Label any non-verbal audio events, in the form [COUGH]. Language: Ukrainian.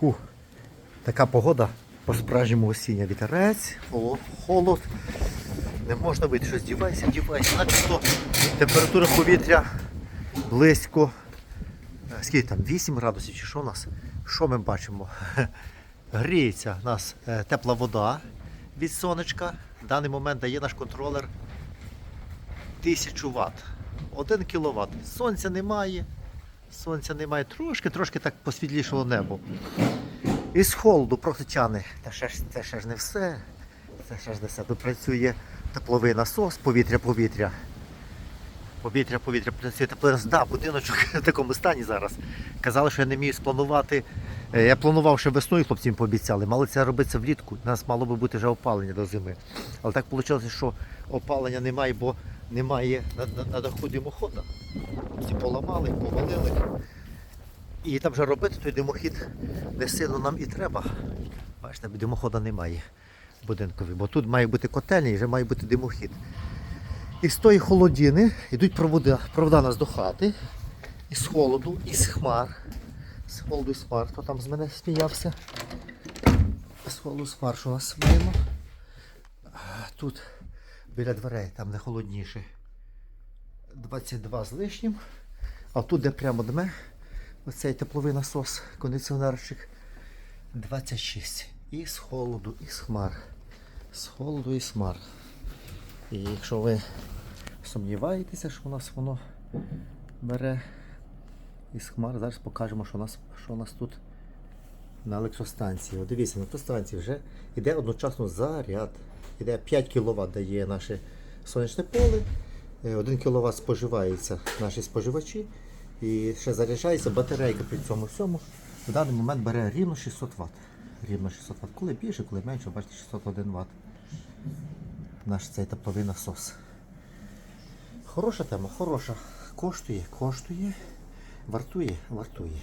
Ху. Така погода по-справжньому осіння вітерець, холод. Не можна вийти, що здівайся, дівайся. Начебто температура повітря близько. е, Скільки там? 8 градусів чи що у нас? Що ми бачимо? [LAUGHS] Гріється у нас е, тепла вода від сонечка. В даний момент дає наш контролер 1000 Вт. 1 кВт. Сонця немає. Сонця немає. Трошки, трошки так посвітлішало небо. І з холоду просто. Та ще ж, це ще ж не все. Це ще ж не все. Тут працює тепловий насос, повітря, повітря. Повітря, повітря, працює тепловий насос. Да, будиночок [LAUGHS] в такому стані зараз. Казали, що я не вмію спланувати. Е, Я планував ще весною, хлопці їм пообіцяли. Мало це робиться влітку. У нас мало би бути вже опалення до зими. Але так вийшло, що опалення немає, бо немає на, на, на даху димохода. Всі поламали, повалили. І там вже робити той димохід не сильно нам і треба. Бачите, димохода немає будинкові, бо тут має бути котельня і вже має бути димохід. І з тої холодини йдуть провода, провода нас до хати, із холоду, із хмар. З холоду і з хмар. Хто там з мене сміявся? З холоду з хмар, що у нас маємо. Тут біля дверей, там де холодніше. 22 з лишнім. А тут, де прямо дме, оцей тепловий насос, кондиціонерчик 26. І з холоду, і з хмар. З холоду і з хмар. І якщо ви сумніваєтеся, що у нас воно бере із хмар, зараз покажемо, що у нас, що у нас тут на електростанції. От дивіться, на електростанції вже йде одночасно заряд. Іде 5 кВт дає наше сонячне поле. 1 кВт споживається наші споживачі. І ще заряджається батарейка при цьому всьому. В даний момент бере рівно 600 Вт. Рівно 600 Вт. Коли більше, коли менше, бачите, 601 Вт. Наш цей тепловий насос. Хороша тема, хороша. Коштує, коштує. Вартує, вартує.